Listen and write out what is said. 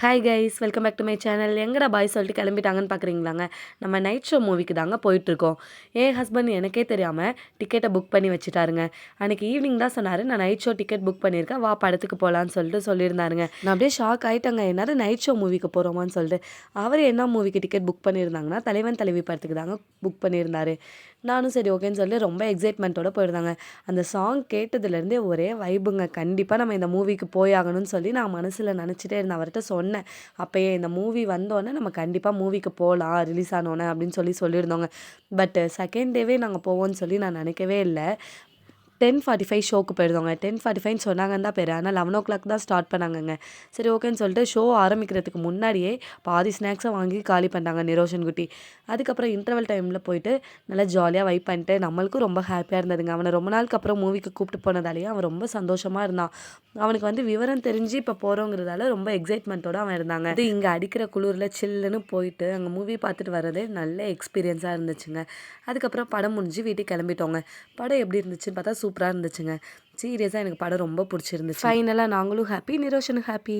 Hi guys welcome back to my channel எங்கடா bye சொல்லிட்டு கிளம்பிட்டாங்கன்னு பார்க்குறீங்களாங்க நம்ம நைட் ஷோ மூவிக்கு தாங்க போயிட்டுருக்கோம். என் ஹஸ்பண்ட் எனக்கே தெரியாமல் டிக்கெட்டை புக் பண்ணி வச்சுட்டாருங்க. அன்றைக்கி ஈவினிங் தான் சொன்னார் நான் நைட் ஷோ டிக்கெட் புக் பண்ணியிருக்கேன் வா படத்துக்கு போகலான்னு சொல்லிட்டு சொல்லியிருந்தாருங்க. நான் அப்படியே ஷாக் ஆகிட்டேங்க என்னது நைட் ஷோ மூவிக்கு போகிறோமான்னு சொல்லிட்டு. அவர் என்ன மூவிக்கு டிக்கெட் புக் பண்ணியிருந்தாங்கன்னா தலைவன் தலைவி படத்துக்கு தாங்க புக் பண்ணியிருந்தாரு. நானும் சரி ஓகேன்னு சொல்லி ரொம்ப எக்ஸைட்மெண்ட்டோட போயிருந்தாங்க. அந்த சாங் கேட்டதுலேருந்தே ஒரே வைபுங்க கண்டிப்பாக நம்ம இந்த மூவிக்கு போயாகணும்னு சொல்லி நான் மனசில் நினச்சிட்டே இருந்தேன். அவர்கிட்ட சொன்னேன். சொன்னேன். அப்போயே இந்த மூவி வந்தோடனே நம்ம கண்டிப்பாக மூவிக்கு போகலாம் ரிலீஸ் ஆனோன்னே அப்படின்னு சொல்லி சொல்லியிருந்தோங்க. பட் செகண்ட் டேவே நாங்கள் போவோம்னு சொல்லி நான் நினைக்கவே இல்லை. டென் ஃபார்ட்டி ஃபைவ் ஷோக்கு போயிருந்தோங்க. டென் ஃபார்ட்டி ஃபைவ்னு சொன்னாங்கன்னு தான் பேர். ஆனால் லெவன் ஓ கிளாக் தான் ஸ்டார்ட் பண்ணாங்கங்க. சரி ஓகேன்னு சொல்லிட்டு ஷோ ஆரம்பிக்கிறதுக்கு முன்னாடியே பாதி ஸ்நாக்ஸை வாங்கி காலி பண்ணாங்க நிரோஷன் குட்டி. அதுக்கப்புறம் இன்டர்வல் டைமில் போயிட்டு நல்லா ஜாலியாக வைப் பண்ணிட்டு நம்மளுக்கும் ரொம்ப ஹாப்பியாக இருந்ததுங்க. அவனை ரொம்ப நாளுக்கு அப்புறம் மூவிக்கு கூப்பிட்டு போனதாலேயே அவன் ரொம்ப சந்தோஷமாக இருந்தான். அவனுக்கு வந்து விவரம் தெரிஞ்சு இப்போ போகிறோங்கிறதால ரொம்ப எக்ஸைட்மெண்ட்டோட அவன் இருந்தாங்க. இது இங்கே அடிக்கிற குளிரில் சில்லுன்னு போயிட்டு அங்கே மூவி பார்த்துட்டு வரதே நல்ல எக்ஸ்பீரியன்ஸாக இருந்துச்சுங்க. அதுக்கப்புறம் படம் முடிஞ்சு வீட்டுக்கு கிளம்பிட்டோங்க. படம் எப்படி இருந்துச்சுன்னு பார்த்தா சூப்பராக இருந்துச்சுங்க. சீரியஸாக எனக்கு படம் ரொம்ப பிடிச்சிருந்துச்சு. ஃபைனலாக நாங்களும் ஹாப்பி நிரோஷனும் ஹாப்பி